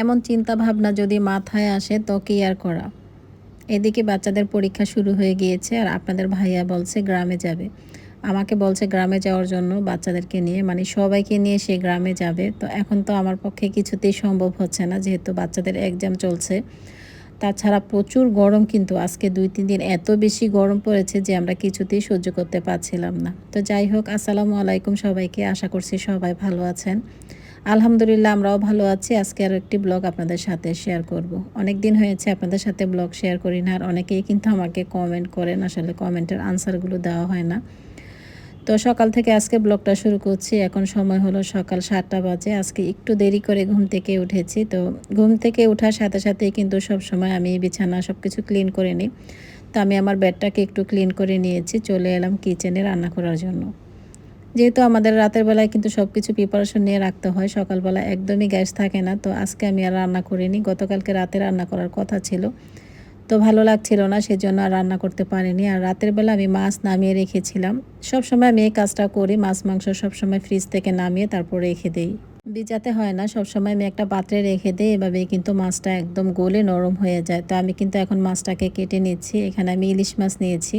এমন চিন্তা ভাবনা যদি মাথায় আসে, তো কি আর করা? এদিকে বাচ্চাদের পরীক্ষা শুরু হয়ে গিয়েছে আর আপনাদের ভাইয়া বলছে গ্রামে যাবে। আমাকে বলছে গ্রামে যাওয়ার জন্য বাচ্চাদেরকে নিয়ে মানে সবাইকে নিয়ে সে গ্রামে যাবে। তো এখন তো আমার পক্ষে কিছুতেই সম্ভব হচ্ছে না, যেহেতু বাচ্চাদের এক্সাম চলছে। তাছাড়া প্রচুর গরম কিন্তু আজকে দুই, তিন দিন এত বেশি গরম পড়েছে যে আমরা কিছুতেই সহ্য করতে পারছিলাম না। তো যাই হোক, আসসালামু আলাইকুম সবাইকে। আশা করছি সবাই ভালো আছেন। আলহামদুলিল্লাহ, আমরাও ভালো আছি। আজকে আরও একটি ব্লগ আপনাদের সাথে শেয়ার করব। অনেক দিন হয়েছে আপনাদের সাথে ব্লগ শেয়ার করি না, আর অনেকেই কিন্তু আমাকে কমেন্ট করেন। আসলে কমেন্টের আনসারগুলো দেওয়া হয় না। তো সকাল থেকে আজকে ব্লগটা শুরু করছি। এখন সময় হলো সকাল সাতটা বাজে। আজকে একটু দেরি করে ঘুম থেকে উঠেছি। তো ঘুম থেকে ওঠার সাথে সাথেই কিন্তু সব সময় আমি বিছানা সব কিছু ক্লিন করে নিই। তো আমি আমার বেডটাকে একটু ক্লিন করে নিয়েছি। চলে এলাম কিচেনে রান্না করার জন্য। যেহেতু আমাদের রাতের বেলায় কিন্তু সব কিছু প্রিপারেশন নিয়ে রাখতে হয়, সকালবেলা একদমই গ্যাস থাকে না। তো আজকে আমি আর রান্না করিনি, গতকালকে রাতে রান্না করার কথা ছিল। তো ভালো লাগছিল না, সেজন্য আর রান্না করতে পারিনি। আর রাতের বেলা আমি মাছ নামিয়ে রেখেছিলাম। সব সময় আমি এই কাজটা করি, মাছ মাংস সব সময় ফ্রিজ থেকে নামিয়ে তারপর রেখে দেই। ভিজাতে হয় না সব সময় আমি একটা পাত্রে রেখে দিই, এভাবে কিন্তু মাছটা একদম গলে নরম হয়ে যায়। তো আমি কিন্তু এখন মাছটাকে কেটে নিচ্ছি, এখানে আমি ইলিশ মাছ নিয়েছি।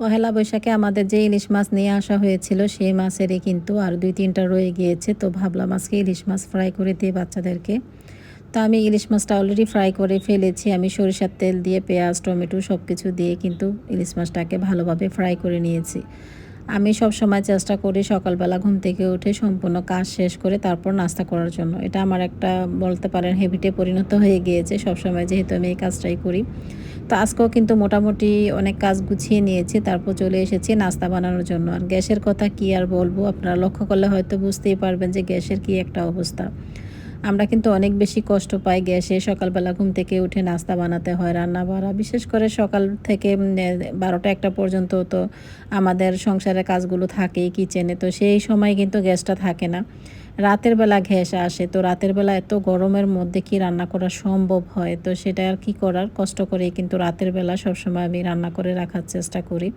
পহেলা বৈশাখে আমাদের যে ইলিশ মাছ নিয়ে আসা হয়েছিল, সেই মাছেরই কিন্তু আর দুই তিনটা রয়ে গিয়েছে। তো ভাবলাম আজকে ইলিশ মাছ ফ্রাই করে দিই বাচ্চাদেরকে। তো আমি ইলিশ মাছটা অলরেডি ফ্রাই করে ফেলেছি। আমি সরিষার তেল দিয়ে, পেঁয়াজ, টমেটো সব কিছু দিয়ে কিন্তু ইলিশ মাছটাকে ভালোভাবে ফ্রাই করে নিয়েছি। আমি সব সময় চেষ্টা করি সকালবেলা ঘুম থেকে উঠে সম্পূর্ণ কাজ শেষ করে তারপর নাস্তা করার জন্য। এটা আমার একটা বলতে পারেন হেবিটে পরিণত হয়ে গিয়েছে। সব সময় যেহেতু আমি এই কাজটাই করি। তো আজকেও কিন্তু মোটামুটি অনেক কাজ গুছিয়ে নিয়েছি, তারপর চলে এসেছি নাস্তা বানানোর জন্য। আর গ্যাসের কথা কি আর বলব? আপনারা লক্ষ্য করলে হয়তো বুঝতেই পারবেন যে গ্যাসের কি একটা অবস্থা। আমরা কিন্তু অনেক বেশি কষ্ট পাই গ্যাসে সকালবেলা ঘুম থেকে উঠে নাস্তা বানাতে হয় রান্না বাড়া বিশেষ করে সকাল থেকে বারোটা একটা পর্যন্ত তো আমাদের সংসারের কাজগুলো থাকেই কিচেনে। তো সেই সময় কিন্তু গ্যাসটা থাকে না। রাতের বেলা ঘ্যাস আসে, তো রাতের বেলা এত গরমের মধ্যে কি রান্না করা সম্ভব হয়? তো সেটা আর কি করার? কষ্ট করেই কিন্তু রাতের বেলা সবসময় আমি রান্না করে রাখার চেষ্টা করি।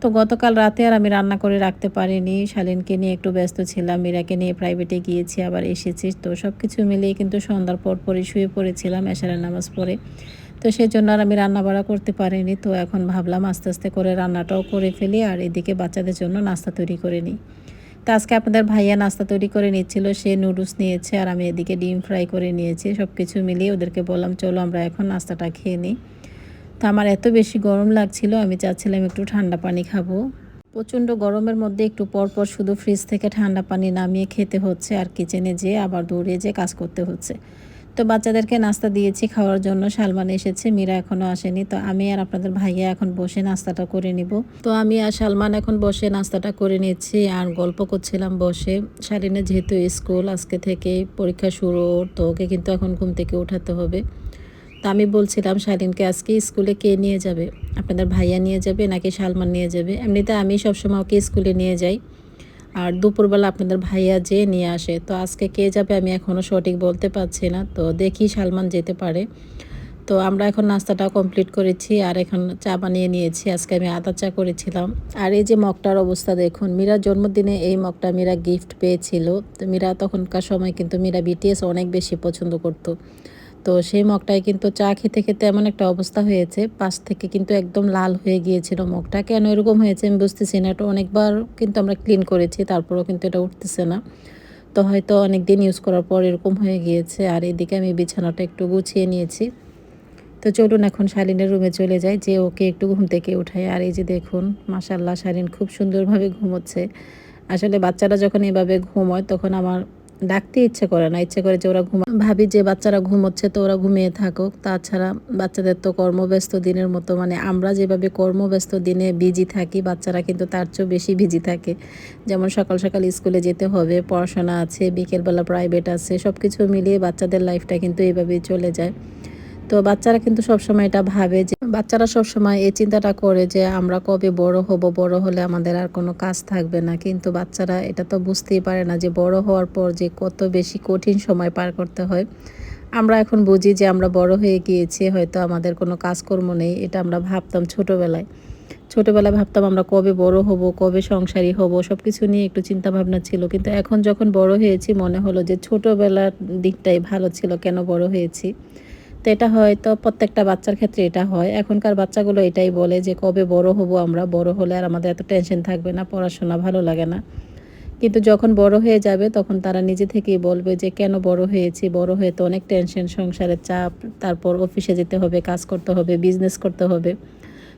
তো গতকাল রাতে আর আমি রান্না করে রাখতে পারিনি। শালিনকে নিয়ে একটু ব্যস্ত ছিলাম, মীরাকে নিয়ে প্রাইভেটে গিয়েছি, আবার এসেছি। তো সব কিছু মিলিয়ে কিন্তু সন্ধ্যার পর পরে শুয়ে পড়েছিলাম এশারের নামাজ পড়ে। তো সেই জন্য আর আমি রান্না বাড়া করতে পারিনি। তো এখন ভাবলাম আস্তে আস্তে করে রান্নাটাও করে ফেলি আর এদিকে বাচ্চাদের জন্য নাস্তা তৈরি করে নিই। তো আজকে আপনাদের ভাইয়া নাস্তা তৈরি করে নিচ্ছিল, সে নুডলস নিয়েছে আর আমি এদিকে ডিম ফ্রাই করে নিয়েছি। সব কিছু মিলিয়ে ওদেরকে বললাম, চলো আমরা এখন নাস্তাটা খেয়ে নিই। তো আমার এত বেশি গরম লাগছিল, আমি চাচ্ছিলাম একটু ঠান্ডা পানি খাব। প্রচণ্ড গরমের মধ্যে একটু পরপর শুধু ফ্রিজ থেকে ঠান্ডা পানি নামিয়ে খেতে হচ্ছে আর কিচেনে যেয়ে আবার দৌড়ে যেয়ে কাজ করতে হচ্ছে। তো বাচ্চাদেরকে নাস্তা দিয়েছি, খাওয়ার জন্য সালমান এসেছে, মীরা এখনও আসেনি। তো আমি আর আপনাদের ভাইয়া এখন বসে নাস্তাটা করে নিব। তো আমি আর সালমান এখন বসে নাস্তাটা করে নিচ্ছি আর গল্প করছিলাম বসে। শালিনের যেহেতু স্কুল, আজকে থেকে পরীক্ষা শুরু তো ওকে কিন্তু এখন ঘুম থেকে উঠাতে হবে। তা আমি বলছিলাম শালিনকে আজকে স্কুলে কে নিয়ে যাবে? আপনাদের ভাইয়া নিয়ে যাবে নাকি সালমান নিয়ে যাবে? এমনিতে আমি সবসময় ওকে স্কুলে নিয়ে যাই। আর দুপুরবেলা আপনাদের ভাইয়া যেয়ে নিয়ে আসে, তো আজকে কে যাবে আমি এখনও সঠিক বলতে পারছি না। তো দেখি সালমান যেতে পারে। তো আমরা এখন নাস্তাটা কমপ্লিট করেছি আর এখন চা বানিয়ে নিয়েছি। আজকে আমি আদা চা করেছিলাম। আর এই যে মগটার অবস্থা দেখুন, মীরার জন্মদিনে এই মগটা মীরা গিফট পেয়েছিল। তো মীরা তখনকার সময় কিন্তু মীরা বিটিএস অনেক বেশি পছন্দ করতো। তো সেই মগটায় কিন্তু চা খেতে খেতে এমন একটা অবস্থা হয়েছে, পাশ থেকে কিন্তু একদম লাল হয়ে গিয়েছিল মগটা। কেন এরকম হয়েছে আমি বুঝতেছি না, এটা অনেকবার কিন্তু আমরা ক্লিন করেছি, তারপরেও কিন্তু এটা উঠতেছে না। তো হয়তো অনেক দিন ইউজ করার পর এরকম হয়ে গিয়েছে, আর এদিকে আমি বিছানাটা একটু গুছিয়ে নিয়েছি। তো চলুন এখন শালিনের রুমে চলে যাই, যে ওকে একটু ঘুম থেকে উঠাই। আর এই যে দেখুন মাসাল্লাহ শালিন খুব সুন্দরভাবে ঘুমোচ্ছে। আসলে বাচ্চারা যখন এভাবে ঘুমোয়, তখন আমার ডাকতে ইচ্ছে করে না। ইচ্ছে করে যে ওরা ঘুমা ভাবি যে বাচ্চারা ঘুমোচ্ছে তো ওরা ঘুমিয়ে থাকুক। তাছাড়া বাচ্চাদের তো কর্মব্যস্ত দিনের মতো মানে আমরা যেভাবে কর্মব্যস্ত দিনে বিজি থাকি, বাচ্চারা কিন্তু তার চেয়েও বেশি বিজি থাকে। যেমন সকাল সকাল স্কুলে যেতে হবে, পড়াশোনা আছে, বিকেলবেলা প্রাইভেট আছে সব কিছু মিলিয়ে বাচ্চাদের লাইফটা কিন্তু এইভাবেই চলে যায়। তো বাচ্চারা কিন্তু সবসময় এটা ভাবে যে, বাচ্চারা সবসময় এই চিন্তাটা করে যে, আমরা কবে বড় হব, বড় হলে আমাদের আর কোনো কাজ থাকবে না। কিন্তু বাচ্চারা এটা তো বুঝতেই পারে না যে, বড় হওয়ার পর যে কত বেশি কঠিন সময় পার করতে হয়। আমরা এখন বুঝি যে, আমরা বড় হয়ে গিয়েছি, হয়তো আমাদের কোনো কাজকর্ম নেই, এটা আমরা ভাবতাম ছোটোবেলায়। ছোটোবেলায় ভাবতাম আমরা কবে বড় হব, কবে সংসারী হব সব কিছু নিয়ে একটু চিন্তা ভাবনা ছিল। কিন্তু এখন যখন বড় হয়েছি, মনে হলো যে, ছোটোবেলার দিকটাই ভালো ছিল, কেন বড় হয়েছি? তো এটা হয়তো প্রত্যেকটা বাচ্চার ক্ষেত্রে এটা হয়। এখনকার বাচ্চাগুলো এটাই বলে যে, কবে বড় হব আমরা? বড় হলে আর আমাদের এত টেনশন থাকবে না, পড়াশোনা ভালো লাগে না। কিন্তু যখন বড় হয়ে যাবে, তখন তারা নিজে থেকেই বলবে যে, কেন বড় হয়েছি? বড় হয়ে তো অনেক টেনশন সংসারের চাপ, তারপর অফিসে যেতে হবে, কাজ করতে হবে বিজনেস করতে হবে।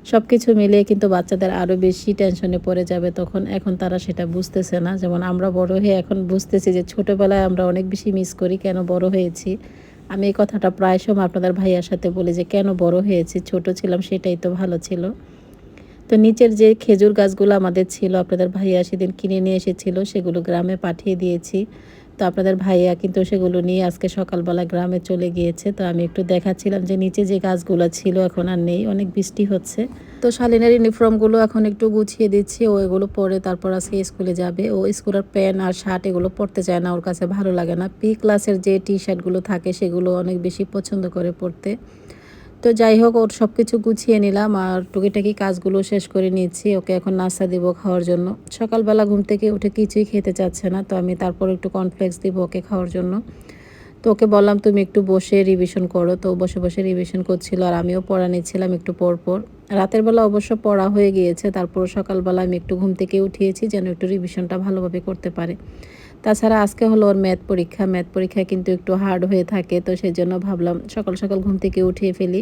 সব কিছু মিলিয়ে কিন্তু বাচ্চাদের আরও বেশি টেনশনে পড়ে যাবে তখন। এখন তারা সেটা বুঝতেছে না। যেমন আমরা বড় হয়ে এখন বুঝতেছি যে, ছোটোবেলায় আমরা অনেক বেশি মিস করি, কেন বড় হয়েছি? আমি এই কথাটা প্রায় সময় আপনাদের ভাইয়ার সাথে বলি যে, কেন বড় হয়েছে? ছোট ছিলাম, সেটাই তো ভালো ছিল। তো নিচের যে খেজুর গাছগুলো আমাদের ছিল, আপনাদের ভাইয়া সেদিন কিনে নিয়ে এসেছিল, সেগুলো গ্রামে পাঠিয়ে দিয়েছি। তো আপনাদের ভাইয়া কিন্তু সেগুলো নিয়ে আজকে সকালবেলা গ্রামে চলে গিয়েছে। তো আমি একটু দেখাচ্ছিলাম যে নিচে যে গাছগুলো ছিল এখন আর নেই, অনেক বৃষ্টি হচ্ছে। তো শালিনের ইউনিফর্মগুলো এখন একটু গুছিয়ে দিচ্ছি, ও এগুলো পরে তারপর আজকে স্কুলে যাবে। ও স্কুলের প্যান্ট আর শার্ট এগুলো পরতে চায় না, ওর কাছে ভালো লাগে না। পি ক্লাসের যে টি শার্টগুলো থাকে সেগুলো অনেক বেশি পছন্দ করে পরতে। তো যাই হোক, ওর সব কিছু গুছিয়ে নিলাম আর টুকিটাকি কাজগুলো শেষ করে নিয়েছি। ওকে এখন নাস্তা দিব খাওয়ার জন্য। সকালবেলা ঘুম থেকে উঠে কিছুই খেতে চাচ্ছে না, তো আমি তারপর একটু কর্নফ্লেক্স দিব ওকে খাওয়ার জন্য। তো ওকে বললাম, তুমি একটু বসে রিভিশন করো। তো বসে বসে রিভিশন করছিল আর আমিও পড়া নিচ্ছিলাম একটু পর পর। রাতের বেলা অবশ্য পড়া হয়ে গিয়েছে, তারপর সকালবেলা আমি একটু ঘুম থেকে উঠিয়েছি যেন একটু রিভিশনটা ভালোভাবে করতে পারে। তাছাড়া আজকে হলো ওর ম্যাথ পরীক্ষা। ম্যাথ পরীক্ষা কিন্তু একটু হার্ড হয়ে থাকে, তো সেই জন্য ভাবলাম সকাল সকাল ঘুম থেকে উঠিয়ে ফেলি।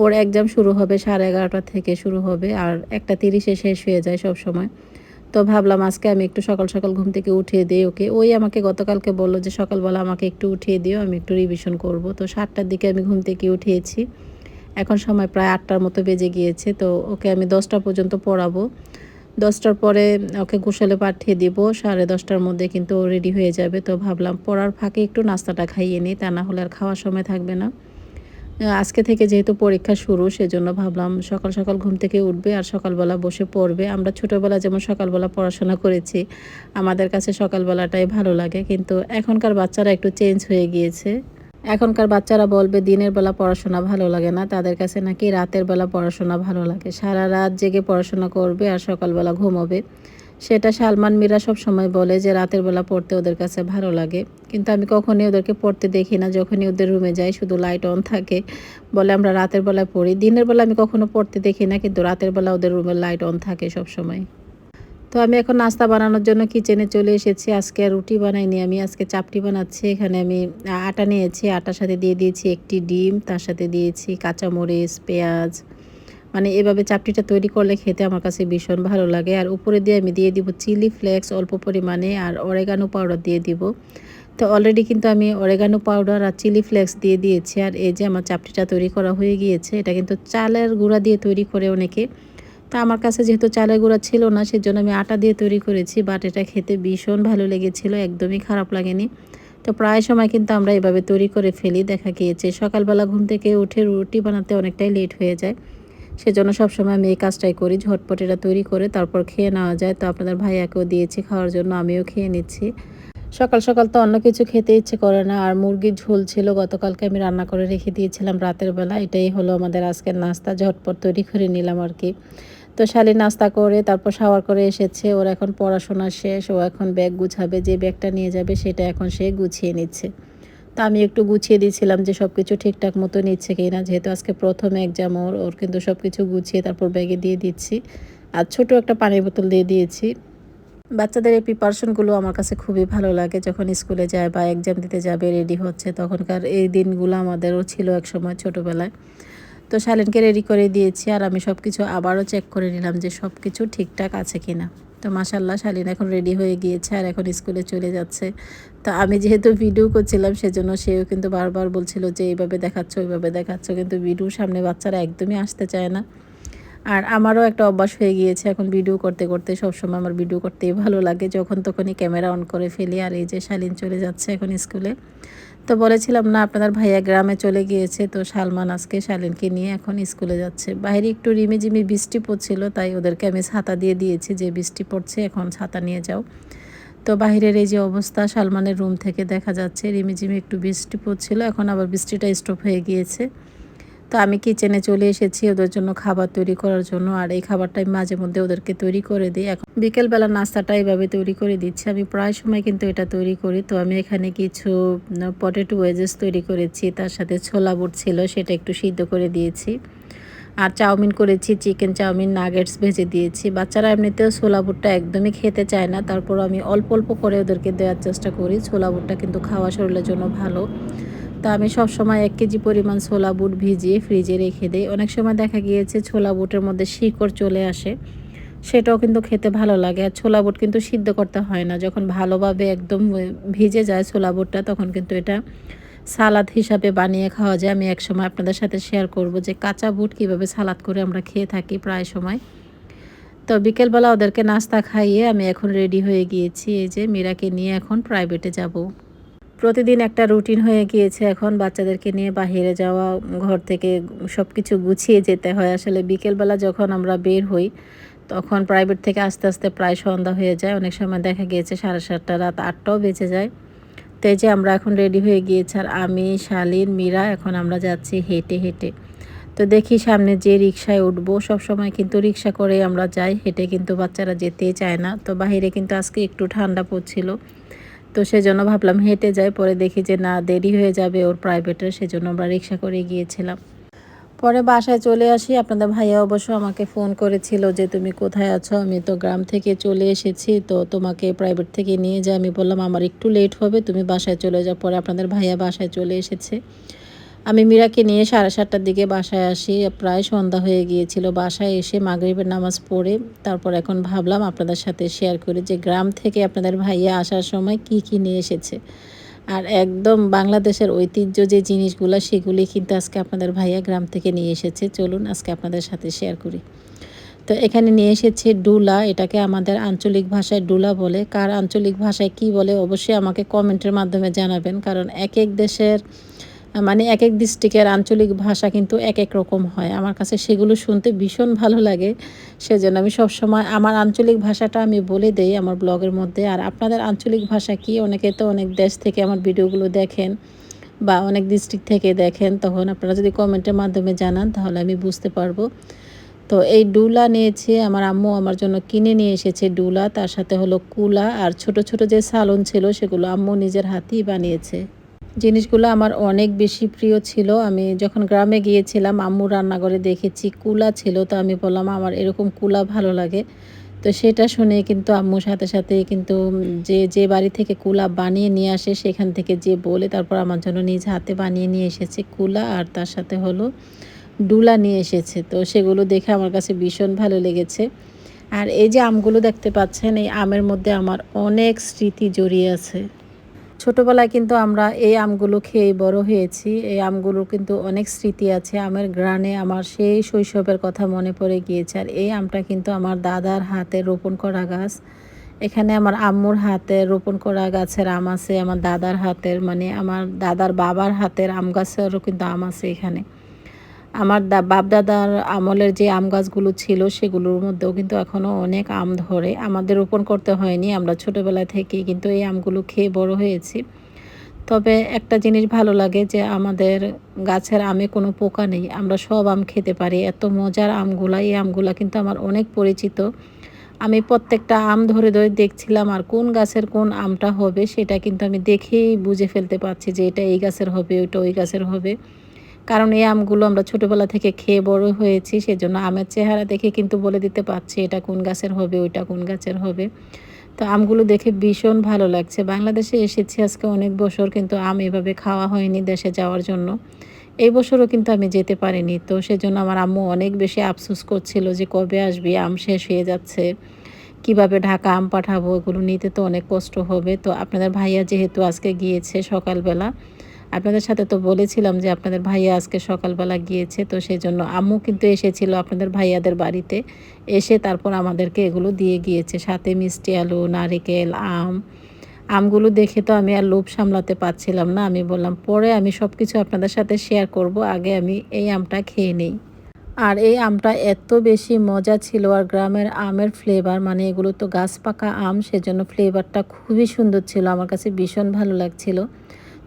ওর এক্সাম শুরু হবে সাড়ে এগারোটা থেকে শুরু হবে, আর একটা তিরিশে শেষ হয়ে যায় সব সময়। তো ভাবলাম আজকে আমি একটু সকাল সকাল ঘুম থেকে উঠিয়ে দিই ওকে। ওই আমাকে গতকালকে বলল যে সকালবেলা আমাকে একটু উঠিয়ে দিও, আমি একটু রিভিশন করব। তো সাতটার দিকে আমি ঘুম থেকে উঠিয়েছি। এখন সময় প্রায় আটটার মতো বেজে গিয়েছে, তো ওকে আমি দশটা পর্যন্ত পড়াবো। দশটার পরে ওকে গোসলে পাঠিয়ে দিব, সাড়ে দশটার মধ্যে কিন্তু রেডি হয়ে যাবে। তো ভাবলাম পড়ার ফাঁকে একটু নাস্তাটা খাইয়ে নিই, তা না হলে আর খাওয়ার সময় থাকবে না। আজকে থেকে যেহেতু পরীক্ষা শুরু, সেজন্য ভাবলাম সকাল সকাল ঘুম থেকে উঠবে আর সকালবেলা বসে পড়বে। আমরা ছোটোবেলা যেমন সকালবেলা পড়াশোনা করেছি, আমাদের কাছে সকালবেলাটাই ভালো লাগে। কিন্তু এখনকার বাচ্চারা একটু চেঞ্জ হয়ে গিয়েছে। এখনকার বাচ্চারা বলবে, দিনের বেলা পড়াশোনা ভালো লাগে না। তাদের কাছে নাকি রাতের বেলা পড়াশোনা ভালো লাগে। সারা রাত জেগে পড়াশোনা করবে আর সকালবেলা ঘুমোবে। সেটা সালমান মীরা সব সময় বলে যে, রাতের বেলা পড়তে ওদের কাছে ভালো লাগে। কিন্তু আমি কখনই ওদেরকে পড়তে দেখি না। যখনই ওদের রুমে যাই, শুধু লাইট অন থাকে। বলে, আমরা রাতের বেলায় পড়ি। দিনের বেলা আমি কখনো পড়তে দেখি না, কিন্তু রাতের বেলা ওদের রুমে লাইট অন থাকে সব সময় তো আমি এখন নাস্তা বানানোর জন্য কিচেনে চলে এসেছি। আজকে রুটি বানাইনি আমি, আজকে চাপটি বানাচ্ছি। এখানে আমি আটা নিয়েছি, আটার সাথে দিয়ে দিয়েছি একটি ডিম, তার সাথে দিয়েছি কাঁচামরিচ, পেঁয়াজ। মানে এভাবে চাপটিটা তৈরি করলে খেতে আমার কাছে ভীষণ ভালো লাগে। আর উপরে দিয়ে আমি দিয়ে দিব চিলি ফ্লেক্স অল্প পরিমাণে আর অরেগানো পাউডার দিয়ে দিব। তো অলরেডি কিন্তু আমি অরেগানো পাউডার আর চিলি ফ্লেক্স দিয়ে দিয়েছি। আর এই যে আমার চাপটিটা তৈরি করা হয়ে গিয়েছে, এটা কিন্তু চালের গুঁড়া দিয়ে তৈরি করে অনেকে। তা আমার কাছে যেহেতু চালের গুঁড়া ছিল না, সেজন্য আমি আটা দিয়ে তৈরি করেছি বাট এটা খেতে ভীষণ ভালো লেগেছিল, একদমই খারাপ লাগেনি। তো প্রায় সময় কিন্তু আমরা এভাবে তৈরি করে ফেলি, দেখা গিয়েছে। সকালবেলা ঘুম থেকে উঠে রুটি বানাতে অনেকটাই লেট হয়ে যায়, সেজন্য সবসময় আমি এই কাজটাই করি, ঝটপট এটা তৈরি করে তারপর খেয়ে নেওয়া যায়। তো আপনাদের ভাইয়াকেও দিয়েছি খাওয়ার জন্য, আমিও খেয়ে নিচ্ছি। সকাল সকাল তো অন্য কিছু খেতে ইচ্ছে করে না, আর মুরগির ঝোল ছিল, গতকালকে আমি রান্না করে রেখে দিয়েছিলাম রাতের বেলা, এটাই হলো আমাদের আজকের নাস্তা, ঝটপট তৈরি করে নিলাম আর কি। তো শালি নাস্তা করে, তারপর শাওয়ার করে এসেছে। ওর এখন পড়াশোনা শেষ, ও এখন ব্যাগ গুছাবে, যে ব্যাগটা নিয়ে যাবে সেটা এখন সে গুছিয়ে নিচ্ছে। তা আমি একটু গুছিয়ে দিয়েছিলাম যে সব কিছু ঠিকঠাক মতো নিচ্ছে কি না যেহেতু আজকে প্রথম এক্সাম ওর ওর কিন্তু সব কিছু গুছিয়ে তারপর ব্যাগে দিয়ে দিচ্ছি। আর ছোট একটা পানির বোতল দিয়ে দিয়েছি। বাচ্চাদের এই প্রিপারেশনগুলো আমার কাছে খুবই ভালো লাগে। যখন স্কুলে যায় বা এক্সাম দিতে যাবে রেডি হচ্ছে, তখনকার এই দিনগুলো আমাদেরও ছিল এক সময় ছোটোবেলায়। তো শালিনকে রেডি করে দিয়েছি আর আমি সব কিছু আবারও চেক করে নিলাম যে সব কিছু ঠিকঠাক আছে কি না তো মাসাল্লাহ শালিন এখন রেডি হয়ে গিয়েছে আর এখন স্কুলে চলে যাচ্ছে। তো আমি যেহেতু ভিডিও করছিলাম, সেজন্য সেও কিন্তু বারবার বলছিল যে এইভাবে দেখাচ্ছ, ওইভাবে দেখাচ্ছ, কিন্তু ভিডিও সামনে বাচ্চারা একদমই আসতে চায় না। আর আমারও একটা অভ্যাস হয়ে গিয়েছে এখন ভিডিও করতে করতে, সবসময় আমার ভিডিও করতেই ভালো লাগে। যখন তখনই ক্যামেরা অন করে ফেলি আর এই যে শালিন চলে যাচ্ছে এখন স্কুলে। তো বলেছিলাম, না, আপনাদের ভাইয়া গ্রামে চলে গিয়েছে। তো সালমান আজকে শালিনকে নিয়ে এখন স্কুলে যাচ্ছে। বাইরে একটু রিমিঝিমি বৃষ্টি পড়ছিল, তাই ওদেরকে আমি ছাতা দিয়ে দিয়েছি যে বৃষ্টি পড়ছে, এখন ছাতা নিয়ে যাও। তো বাহিরের এই যে অবস্থা, সালমানের রুম থেকে দেখা যাচ্ছে রিমিঝিমি একটু বৃষ্টি পড়ছিল, এখন আবার বৃষ্টিটা স্টপ হয়ে গিয়েছে। তো আমি কিচেনে চলে এসেছি ওদের জন্য খাবার তৈরি করার জন্য। আর এই খাবারটা আমি মাঝে মধ্যে ওদেরকে তৈরি করে দিই। এখন বিকেলবেলা নাস্তাটা এইভাবে তৈরি করে দিচ্ছি। আমি প্রায় সময় কিন্তু এটা তৈরি করি। তো আমি এখানে কিছু পটেটো ওয়েজেস তৈরি করেছি। তার সাথে ছোলা বুট ছিল, সেটা একটু সিদ্ধ করে দিয়েছি। আর চাউমিন করেছি চিকেন চাউমিন নাগেটস ভেজে দিয়েছি। বাচ্চারা এমনিতেও ছোলা বুটটা একদমই খেতে চায় না। তারপর আমি অল্প অল্প করে ওদেরকে দেওয়ার চেষ্টা করি। ছোলা বুটটা কিন্তু খাওয়া শরীরের জন্য ভালো। তা আমি সব সময় এক কেজি পরিমাণ ছোলা বুট ভিজিয়ে ফ্রিজে রেখে দিই। অনেক সময় দেখা গিয়েছে ছোলা বুটের মধ্যে শিকড় চলে আসে, সেটাও কিন্তু খেতে ভালো লাগে। আর ছোলা বুট কিন্তু সিদ্ধ করতে হয় না। যখন ভালোভাবে একদম ভিজে যায় ছোলা বুটটা, তখন কিন্তু এটা সালাদ হিসাবে বানিয়ে খাওয়া যায়। আমি একসময় আপনাদের সাথে শেয়ার করব যে কাঁচা বুট কীভাবে সালাদ করে আমরা খেয়ে থাকি প্রায় সময়। তো বিকেলবেলা ওদেরকে নাস্তা খাইয়ে আমি এখন রেডি হয়ে গিয়েছি। এই যে মীরাকে নিয়ে এখন প্রাইভেটে যাব। প্রতিদিন একটা রুটিন হয়ে গিয়েছে এখন বাচ্চাদেরকে নিয়ে বাহিরে যাওয়া, ঘর থেকে সব কিছু গুছিয়ে যেতে হয়। আসলে বিকেলবেলা যখন আমরা বের হই, তখন প্রাইভেট থেকে আস্তে আস্তে প্রায় সন্ধ্যা হয়ে যায়। অনেক সময় দেখা গিয়েছে সাড়ে সাতটা, রাত আটটাও বেঁচে যায়। তো এই যে আমরা এখন রেডি হয়ে গিয়েছি আর আমি, শালিন, মীরা, এখন আমরা যাচ্ছি হেঁটে হেঁটে। তো দেখি সামনে যে রিক্সায় উঠবো, সব সময় কিন্তু রিক্সা করে আমরা যাই। হেঁটে কিন্তু বাচ্চারা যেতেই চায় না। তো বাহিরে কিন্তু আজকে একটু ঠান্ডা পড়ছিল। তো সেজন্য ভাবলাম হেঁটে যাই, পরে দেখি যে না, দেরি হয়ে যাবে, ওর প্রাইভেটের সেজন্য আমরা রিক্সা করে গিয়েছিলাম। পরে বাসায় চলে আসি। আপনাদের ভাইয়া অবশ্য আমাকে ফোন করেছিল যে, তুমি কোথায় আছো? আমি তো গ্রাম থেকে চলে এসেছি, তো তোমাকে প্রাইভেট থেকে নিয়ে যাই। আমি বললাম, আমার একটু লেট হবে, তুমি বাসায় চলে যাও। পরে আপনাদের ভাইয়া বাসায় চলে এসেছে। আমি মীরাকে নিয়ে সাড়ে সাতটার দিকে বাসায় আসি। প্রায় সন্ধ্যা হয়ে গিয়েছিল। বাসায় এসে মাগরিবের নামাজ পড়ে তারপর এখন ভাবলাম আপনাদের সাথে শেয়ার করি যে গ্রাম থেকে আপনাদের ভাইয়া আসার সময় কি কি নিয়ে এসেছে। আর একদম বাংলাদেশের ঐতিহ্য যে জিনিসগুলো সেগুলি কিন্তু আজকে আপনাদের ভাইয়া গ্রাম থেকে নিয়ে এসেছে। চলুন আজকে আপনাদের সাথে শেয়ার করি। তো এখানে নিয়ে এসেছে ডুলা। এটাকে আমাদের আঞ্চলিক ভাষায় ডুলা বলে। কার আঞ্চলিক ভাষায় কি বলে অবশ্যই আমাকে কমেন্টের মাধ্যমে জানাবেন। কারণ এক এক দেশের মানে এক এক ডিস্ট্রিক্টের আঞ্চলিক ভাষা কিন্তু এক এক রকম হয়। আমার কাছে সেগুলো শুনতে ভীষণ ভালো লাগে। সেজন্য আমি সবসময় আমার আঞ্চলিক ভাষাটা আমি বলে দেই আমার ব্লগের মধ্যে। আর আপনাদের আঞ্চলিক ভাষা কি? অনেকে তো অনেক দেশ থেকে আমার ভিডিওগুলো দেখেন বা অনেক ডিস্ট্রিক্ট থেকে দেখেন। তখন আপনারা যদি কমেন্টের মাধ্যমে জানান, তাহলে আমি বুঝতে পারব। তো এই ডুলা নিয়েছে আমার আম্মু, আমার জন্য কিনে নিয়ে এসেছে ডুলা। তার সাথে হলো কুলা। আর ছোট ছোট যে সালন ছিল, সেগুলো আম্মু নিজের হাতেই বানিয়েছে। জিনিসগুলো আমার অনেক বেশি প্রিয় ছিল। আমি যখন গ্রামে গিয়েছিলাম, আম্মু রান্নাঘরে দেখেছি কুলা ছিল, তো আমি বললাম, আমার এরকম কুলা ভালো লাগে। তো সেটা শুনে কিন্তু আম্মুর সাথে সাথে কিন্তু যে যে বাড়ি থেকে কুলা বানিয়ে নিয়ে আসে, সেখান থেকে যে বলে তারপর আমার জন্য নিজ হাতে বানিয়ে নিয়ে এসেছে কুলা, আর তার সাথে হলো ডুলা নিয়ে এসেছে। তো সেগুলো দেখে আমার কাছে ভীষণ ভালো লেগেছে। আর এই যে আমগুলো দেখতে পাচ্ছেন, এই আমের মধ্যে আমার অনেক স্মৃতি জড়িয়ে আছে। ছোটোবেলায় কিন্তু আমরা এই আমগুলো খেয়ে বড় হয়েছি। এই আমগুলো কিন্তু অনেক স্মৃতি আছে। আমের গ্রানে আমার সেই শৈশবের কথা মনে পড়ে গিয়েছে। আর এই আমটা কিন্তু আমার দাদার হাতে রোপণ করা গাছ। এখানে আমার আম্মুর হাতে রোপণ করা গাছের আম আছে, আমার দাদার হাতের মানে আমার দাদার বাবার হাতের আম গাছেরও কিন্তু আম আছে এখানে। আমার দা, বাপদাদার আমলের যে আম গাছগুলো ছিল সেগুলোর মধ্যেও কিন্তু এখনও অনেক আম ধরে। আমাদের রোপণ করতে হয়নি আমরা ছোটোবেলা থেকেই কিন্তু এই আমগুলো খেয়ে বড় হয়েছি। তবে একটা জিনিস ভালো লাগে যে আমাদের গাছের আমে কোনো পোকা নেই, আমরা সব আম খেতে পারি। এত মজার আমগুলা, এই আমগুলা কিন্তু আমার অনেক পরিচিত। আমি প্রত্যেকটা আম ধরে ধরে দেখছিলাম আর কোন গাছের কোন আমটা হবে সেটা কিন্তু আমি দেখেই বুঝে ফেলতে পারছি যে এটা এই গাছের হবে, ওইটা ওই গাছের হবে। কারণ এই আমগুলো আমরা ছোটোবেলা থেকে খেয়ে বড় হয়েছি, সেজন্য আমের চেহারা দেখে কিন্তু বলে দিতে পারছি এটা কোন গাছের হবে, ওইটা কোন গাছের হবে। তো আমগুলো দেখে ভীষণ ভালো লাগছে। বাংলাদেশে এসেছি আজকে অনেক বছর, কিন্তু আম এভাবে খাওয়া হয়নি দেশে যাওয়ার জন্য। এই বছরও কিন্তু আমি যেতে পারিনি, তো সেজন্য আমার আম্মু অনেক বেশি আফসোস করছিল যে কবে আসবি, আম শেষ হয়ে যাচ্ছে, কীভাবে ঢাকা আম পাঠাবো, এগুলো নিতে তো অনেক কষ্ট হবে। তো আপনাদের ভাইয়া যেহেতু আজকে গিয়েছে সকালবেলা আপনাদের সাথে তো বলেছিলাম যে আপনাদের ভাইয়া আজকে সকালবেলা গিয়েছে, তো সেই জন্য আম্মু কিন্তু এসেছিল আপনাদের ভাইয়াদের বাড়িতে। এসে তারপর আমাদেরকে এগুলো দিয়ে গিয়েছে, সাথে মিষ্টি আলু, নারিকেল, আম। আমগুলো দেখে তো আমি আর লোভ সামলাতে পারছিলাম না। আমি বললাম, পরে আমি সব কিছু আপনাদের সাথে শেয়ার করব, আগে আমি এই আমটা খেয়ে নিই। আর এই আমটা এত বেশি মজা ছিল, আর গ্রামের আমের ফ্লেভার মানে এগুলো তো গাছ পাকা আম, সেজন্য ফ্লেভারটা খুবই সুন্দর ছিল, আমার কাছে ভীষণ ভালো লাগছিল।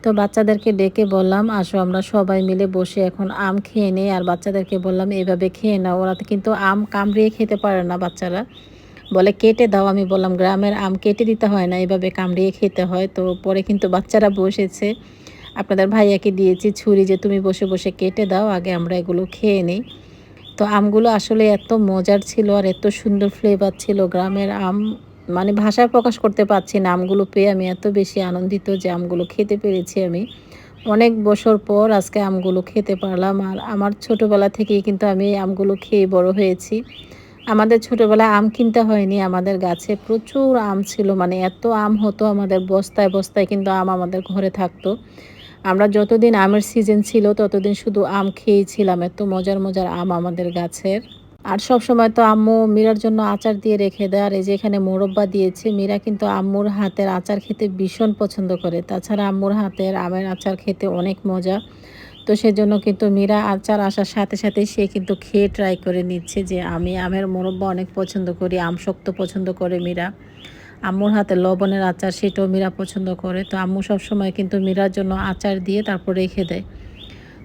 তো বাচ্চাদেরকে ডেকে বললাম, আসো আমরা সবাই মিলে বসে এখন আম খেয়ে নেই। আর বাচ্চাদেরকে বললাম, এভাবে খেয়ে নাও। ওরা তো কিন্তু আম কামড়িয়ে খেতে পারে না বাচ্চারা। বলে, কেটে দাও। আমি বললাম, গ্রামের আম কেটে দিতে হয় না, এভাবে কামড়িয়ে খেতে হয়। তো পরে কিন্তু বাচ্চারা বসেছে। আপনাদের ভাইয়াকে দিয়েছি ছুরি যে, তুমি বসে বসে কেটে দাও, আগে আমরা এগুলো খেয়ে নিই। তো আমগুলো আসলে এত মজার ছিল আর এত সুন্দর ফ্লেভার ছিল। গ্রামের আম মানে ভাষায় প্রকাশ করতে পারছি না, আমগুলো পেয়ে আমি এত বেশি আনন্দিত যে আমগুলো খেতে পেরেছি আমি। অনেক বছর পর আজকে আমগুলো খেতে পারলাম আর আমার ছোটোবেলা থেকেই কিন্তু আমি আমগুলো খেয়ে বড় হয়েছি। আমাদের ছোটোবেলায় আম কিনতে হয়নি, আমাদের গাছে প্রচুর আম ছিল মানে এত আম হতো আমাদের বস্তায় বস্তায় কিন্তু আম আমাদের ঘরে থাকতো। আমরা যতদিন আমের সিজন ছিল ততদিন শুধু আম খেয়েছিলাম এত মজার মজার আম আমাদের গাছের। আর সব সময় তো আম্মু মীরার জন্য আচার দিয়ে রেখে দেয়। আর এই যে এখানে মোরব্বা দিয়েছে, মীরা কিন্তু আম্মুর হাতের আচার খেতে ভীষণ পছন্দ করে। তাছাড়া আম্মুর হাতের আমের আচার খেতে অনেক মজা। তো সেজন্য কিন্তু মীরা আচার আসার সাথে সাথে সে কিন্তু খেয়ে ট্রাই করে নিচ্ছে যে আমি আমের মোরব্বা অনেক পছন্দ করি, আম শক্ত পছন্দ করে মীরা। আম্মুর হাতে লবণের আচার সেটাও মীরা পছন্দ করে। তো আম্মু সবসময় কিন্তু মীরার জন্য আচার দিয়ে তারপর রেখে দেয়।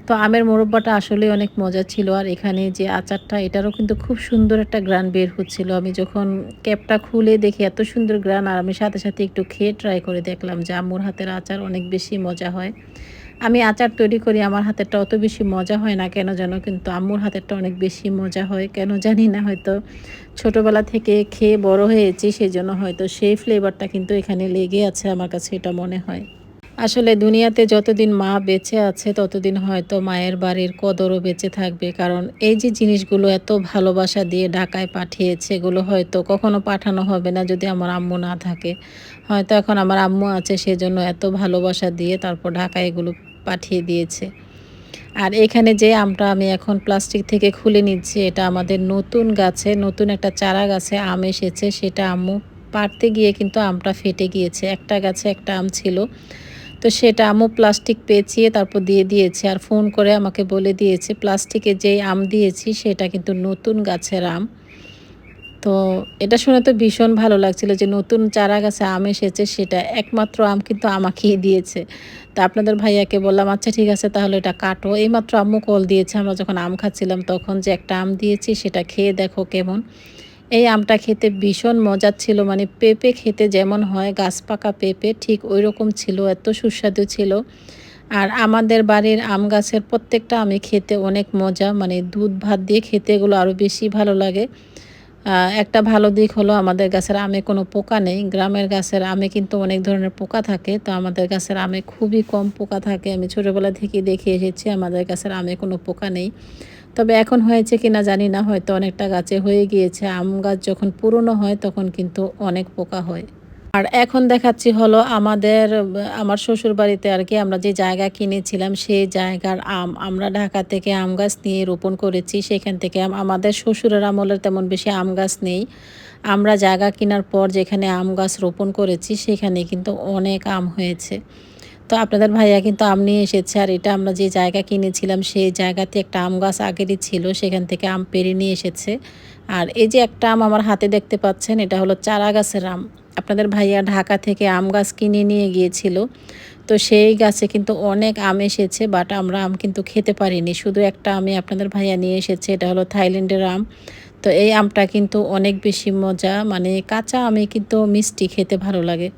তো আমের মোরব্বাটা আসলে অনেক মজা ছিল। আর এখানে যে আচারটা, এটারও কিন্তু খুব সুন্দর একটা গ্রান বের হচ্ছিল। আমি যখন ক্যাপটা খুলে দেখি এত সুন্দর গ্রান আর আমি সাথে সাথে একটু খেয়ে ট্রাই করে দেখলাম যে আম্মুর হাতের আচার অনেক বেশি মজা হয়। আমি আচার তৈরি করি, আমার হাতেরটা অত বেশি মজা হয় না কেন যেন কিন্তু আম্মুর হাতেরটা অনেক বেশি মজা হয়, কেন জানি না হয়তো। ছোটোবেলা থেকে খেয়ে বড় হয়েছি সেই জন্য হয়তো সেই ফ্লেভারটা কিন্তু এখানে লেগে আছে আমার কাছে, এটা মনে হয়। আসলে দুনিয়াতে যতদিন মা বেঁচে আছে, ততদিন হয়তো মায়ের বাড়ির কদরও বেঁচে থাকবে। কারণ এই যে জিনিসগুলো এত ভালোবাসা দিয়ে ঢাকায় পাঠিয়েছে, এগুলো হয়তো কখনো পাঠানো হবে না যদি আমার আম্মু না থাকে। হয়তো এখন আমার আম্মু আছে, সেজন্য এত ভালোবাসা দিয়ে তারপর ঢাকায় এগুলো পাঠিয়ে দিয়েছে। আর এখানে যে আমটা আমি এখন প্লাস্টিক থেকে খুলে নিচ্ছি, এটা আমাদের নতুন গাছে, নতুন একটা চারা গাছে আম এসেছে। সেটা আম্মু পারতে গিয়ে কিন্তু আমটা ফেটে গিয়েছে। একটা গাছে একটা আম ছিল। তো সেটা আম্মু প্লাস্টিক পেঁচিয়ে তারপর দিয়ে দিয়েছে আর ফোন করে আমাকে বলে দিয়েছে প্লাস্টিকে যেই আম দিয়েছি সেটা কিন্তু নতুন গাছের আম। তো এটা শুনে তো ভীষণ ভালো লাগছিল যে নতুন চারা গাছে আম এসেছে, সেটা একমাত্র আম কিন্তু আমাকেই দিয়েছে। তা আপনাদের ভাইয়াকে বললাম আচ্ছা ঠিক আছে, তাহলে এটা কাটো। এইমাত্র আম্মু কল দিয়েছে, আমরা যখন আম খাচ্ছিলাম তখন যে একটা আম দিয়েছি, সেটা খেয়ে দেখো কেমন। এই আমটা খেতে ভীষণ মজার ছিল মানে পেঁপে খেতে যেমন হয়, গাছ পাকা পেঁপে ঠিক ওই রকম ছিল, এত সুস্বাদু ছিল। আর আমাদের বাড়ির আম গাছের প্রত্যেকটা আমি খেতে অনেক মজা মানে দুধ ভাত দিয়ে খেতে এগুলো আরও বেশি ভালো লাগে। একটা ভালো দিক হলো আমাদের গাছের আমে কোনো পোকা নেই, গ্রামের গাছের আমে কিন্তু অনেক ধরনের পোকা থাকে, তো আমাদের গাছের আমে খুবই কম পোকা থাকে। আমি ছোটোবেলা থেকেই দেখে এসেছি, আমাদের গাছের আমে কোনো পোকা নেই। তবে এখন হয়েছে কি না জানি না, হয়তো অনেকটা গাছে হয়ে গিয়েছে, আম গাছ যখন পুরনো হয় তখন কিন্তু অনেক পোকা হয়। আর এখন দেখাচ্ছি হলো আমাদের, আমার শ্বশুর বাড়িতে আর কি আমরা যে জায়গা কিনেছিলাম সেই জায়গার আম। আমরা ঢাকা থেকে আম গাছ নিয়ে রোপণ করেছি, সেখান থেকে আমাদের শ্বশুরের আমলের তেমন বেশি আম গাছ নেই। আমরা জায়গা কেনার পর যেখানে আম গাছ রোপণ করেছি, সেখানে কিন্তু অনেক আম হয়েছে। তো আপনাদের ভাইয়া কিন্তু আম নিয়ে এসেছে, আর এটা আমরা যে জায়গা কিনেছিলাম সেই জায়গাতে একটা আম গাছ আগেরই ছিল, সেখান থেকে আম পেরে নিয়ে এসেছে। আর এই যে একটা আম আমার হাতে দেখতে পাচ্ছেন, এটা হলো চারা গাছের আম। আপনাদের ভাইয়া ঢাকা থেকে আম গাছ কিনে নিয়ে গিয়েছিল, তো সেই গাছে কিন্তু অনেক আম এসেছে, বাট আমরা আম কিন্তু খেতে পারিনি। শুধু একটা আমি আপনাদের ভাইয়া নিয়ে এসেছে, এটা হলো থাইল্যান্ডের আম। তো এই আমটা কিন্তু অনেক বেশি মজা মানে কাঁচা আমে কিন্তু মিষ্টি খেতে ভালো লাগে।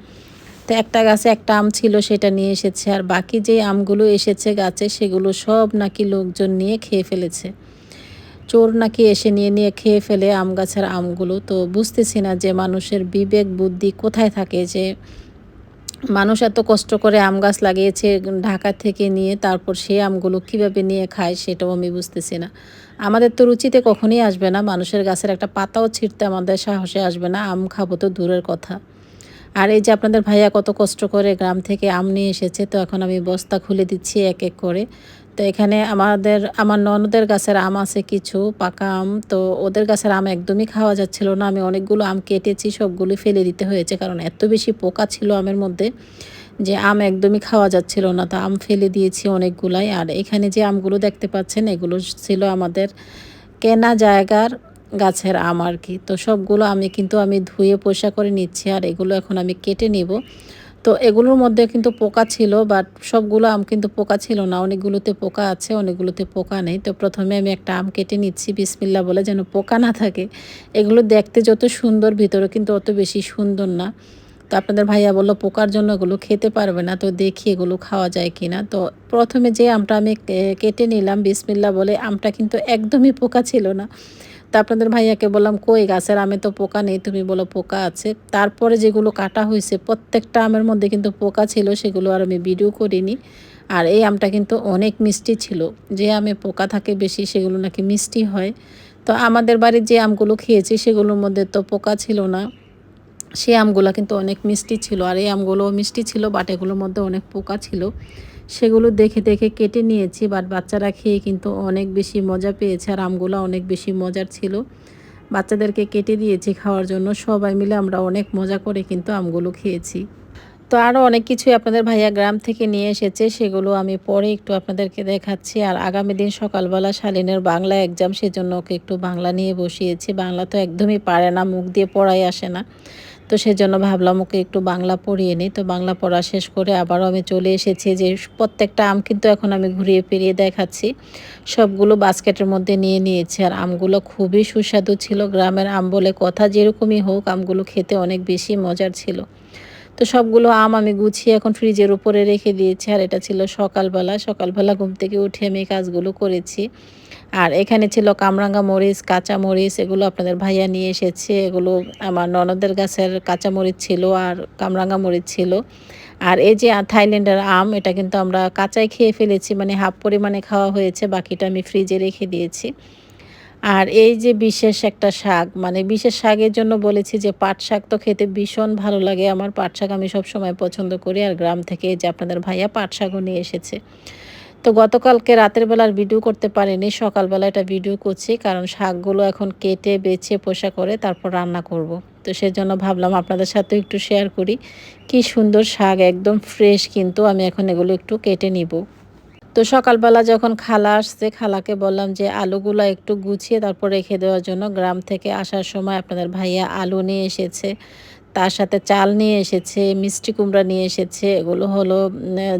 তো একটা গাছে একটা আম ছিল, সেটা নিয়ে এসেছে। আর বাকি যে আমগুলো এসেছে গাছে, সেগুলো সব নাকি লোকজন নিয়ে খেয়ে ফেলেছে। চোর নাকি এসে নিয়ে নিয়ে খেয়ে ফেলে আম গাছের আমগুলো। তো বুঝতেছি না যে মানুষের বিবেক, বুদ্ধি কোথায় থাকে যে মানুষ এত কষ্ট করে আম গাছ লাগিয়েছে ঢাকা থেকে নিয়ে, তারপর সেই আমগুলো কীভাবে নিয়ে খায় সেটাও আমি বুঝতেছি না। আমাদের তো রুচিতে কখনই আসবে না। মানুষের গাছের একটা পাতাও ছিঁড়তে আমাদের সাহসে আসবে না। আম খাব তো দূরের কথা। আর এই যে আপনাদের ভাইয়া কত কষ্ট করে গ্রাম থেকে আম নিয়ে এসেছে, তো এখন আমি বস্তা খুলে দিচ্ছি এক এক করে। তো এখানে আমাদের, আমার ননদের গাছের আম আছে কিছু, পাকা আম, তো ওদের গাছের আম একদমই খাওয়া যাচ্ছিল না। আমি অনেকগুলো আম কেটেছি, সবগুলো ফেলে দিতে হয়েছে, কারণ এত বেশি পোকা ছিল আমের মধ্যে যে আম একদমই খাওয়া যাচ্ছিল না। তো আম ফেলে দিয়েছি অনেকগুলাই, আর এখানে যে আমগুলো দেখতে পাচ্ছেন, এগুলো ছিল আমাদের কেনা জায়গার গাছের আম আর কি। তো সবগুলো আমি কিন্তু আমি ধুয়ে পোষা করে নিচ্ছি আর এগুলো এখন আমি কেটে নিব। তো তো এগুলোর মধ্যে কিন্তু পোকা ছিল বাট সবগুলো আম কিন্তু পোকা ছিল না। অনেকগুলোতে পোকা আছে, অনেকগুলোতে পোকা নেই। তো প্রথমে আমি একটা আম কেটে নিচ্ছি বিসমিল্লা বলে যেন পোকা না থাকে। এগুলো দেখতে যত সুন্দর, ভিতরে কিন্তু অত বেশি সুন্দর না। তো আপনাদের ভাইয়া বলল, পোকার জন্য এগুলো খেতে পারবে না, তো দেখি এগুলো খাওয়া যায় কি না। তো প্রথমে যে আমটা আমি কেটে নিলাম বিসমিল্লা বলে, আমটা কিন্তু একদমই পোকা ছিল না। তো আপনাদের ভাইয়াকে বললাম, কই গাছের আমে তো পোকা নেই, তুমি বলো পোকা আছে। তারপরে যেগুলো কাটা হয়েছে, প্রত্যেকটা আমের মধ্যে কিন্তু পোকা ছিল, সেগুলো আর আমি ভিডিও করিনি। আর এই আমটা কিন্তু অনেক মিষ্টি ছিল। যে আমে পোকা থাকে বেশি, সেগুলো নাকি মিষ্টি হয়। তো আমাদের বাড়ির যে আমগুলো খেয়েছি, সেগুলোর মধ্যে তো পোকা ছিল না। সেই আমগুলো কিন্তু অনেক মিষ্টি ছিল। আর এই আমগুলোও মিষ্টি ছিল, বাট এগুলোর মধ্যে অনেক পোকা ছিল। সেগুলো দেখে দেখে কেটে নিয়েছি বাট বাচ্চারা খেয়ে কিন্তু অনেক বেশি মজা পেয়েছে আর আমগুলো অনেক বেশি মজার ছিল। বাচ্চাদেরকে কেটে দিয়েছি খাওয়ার জন্য, সবাই মিলে আমরা অনেক মজা করে কিন্তু আমগুলো খেয়েছি। তো আরও অনেক কিছুই আপনাদের ভাইয়া গ্রাম থেকে নিয়ে এসেছে, সেগুলো আমি পরে একটু আপনাদেরকে দেখাচ্ছি। আর আগামী দিন সকালবেলা শালিনের বাংলা এক্সাম সেজন্য ওকে একটু বাংলা নিয়ে বসিয়েছি। বাংলা তো একদমই পারে না, মুখ দিয়ে পড়াই আসে না। তো সেজন্য ভাবলাম, ওকে একটু বাংলা পড়িয়ে নিই। তো বাংলা পড়া শেষ করে আবারও আমি চলে এসেছি যে প্রত্যেকটা আম কিন্তু এখন আমি ঘুরিয়ে ফিরিয়ে দেখাচ্ছি। সবগুলো বাস্কেটের মধ্যে নিয়ে নিয়েছি। আর আমগুলো খুবই সুস্বাদু ছিল। গ্রামের আম বলে কথা যেরকমই হোক, আমগুলো খেতে অনেক বেশি মজার ছিল। তো সবগুলো আম আমি গুছিয়ে এখন ফ্রিজের উপরে রেখে দিয়েছি। আর এটা ছিল সকালবেলা। সকালবেলা ঘুম থেকে উঠে আমি কাজগুলো করেছি। আর এখানে ছিল কামরাঙ্গা মরিচ, কাঁচা মরিচ, এগুলো আপনাদের ভাইয়া নিয়ে এসেছে। এগুলো আমার ননদের গাছের কাঁচা মরিচ ছিল আর কামরাঙ্গা মরিচ ছিল। আর এই যে থাইল্যান্ডের আম, এটা কিন্তু আমরা কাঁচাই খেয়ে ফেলেছি মানে হাফ পরিমাণে খাওয়া হয়েছে, বাকিটা আমি ফ্রিজে রেখে দিয়েছি। আর এই যে বিশেষ একটা শাক মানে বিশেষ শাকের জন্য বলেছি যে পাট শাক তো খেতে ভীষণ ভালো লাগে। আমার পাট শাক আমি সব সময় পছন্দ করি, আর গ্রাম থেকে যে আপনাদের ভাইয়া পাট শাকও নিয়ে এসেছে। তো গতকালকে রাতের বেলার ভিডিও করতে পারিনি, সকালবেলা এটা ভিডিও করছি, কারণ শাকগুলো এখন কেটে, বেছে, পোষা করে তারপর রান্না করব। তো সেজন্য ভাবলাম আপনাদের সাথে একটু শেয়ার করি। কি সুন্দর শাক, একদম ফ্রেশ কিন্তু আমি এখন এগুলো একটু কেটে নিব। তো সকালবেলা যখন খালা আসছে, খালাকে বললাম যে আলুগুলো একটু গুছিয়ে তারপর রেখে দেওয়ার জন্য গ্রাম থেকে আসার সময় আপনাদের ভাইয়া আলু নিয়ে এসেছে। তার সাথে চাল নিয়ে এসেছে, মিষ্টি কুমড়া নিয়ে এসেছে, এগুলো হলো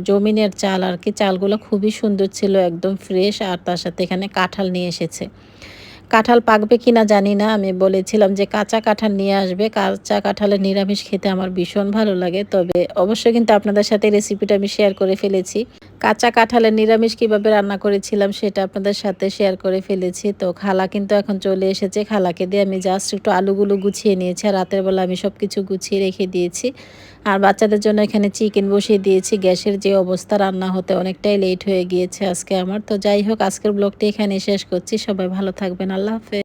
জমিনের চাল আর কি। চালগুলো খুবই সুন্দর ছিল, একদম ফ্রেশ আর তার সাথে এখানে কাঁঠাল নিয়ে এসেছে। কাঁঠাল পাকবে কি না জানি না। আমি বলেছিলাম যে কাঁচা কাঁঠাল নিয়ে আসবে। কাঁচা কাঁঠালের নিরামিষ খেতে আমার ভীষণ ভালো লাগে। তবে অবশ্যই কিন্তু আপনাদের সাথে রেসিপিটা আমি শেয়ার করে ফেলেছি। কাঁচা কাঁঠালের নিরামিষ কীভাবে রান্না করেছিলাম সেটা আপনাদের সাথে শেয়ার করে ফেলেছি। তো খালা কিন্তু এখন চলে এসেছে। খালাকে দিয়ে আমি জাস্ট একটু আলুগুলো গুছিয়ে নিয়েছি। আর রাতের বেলা আমি সব কিছু গুছিয়ে রেখে দিয়েছি। আর বাচ্চাদের জন্য এখানে চিকেন বসিয়ে দিয়েছি। গ্যাসের যে অবস্থা, রান্না হতে অনেকটাই লেট হয়ে গিয়েছে আজকে আমার। তো যাই হোক, আজকের ব্লগটি এখানে শেষ করছি। সবাই ভালো থাকবেন। আল্লাহ হাফেজ।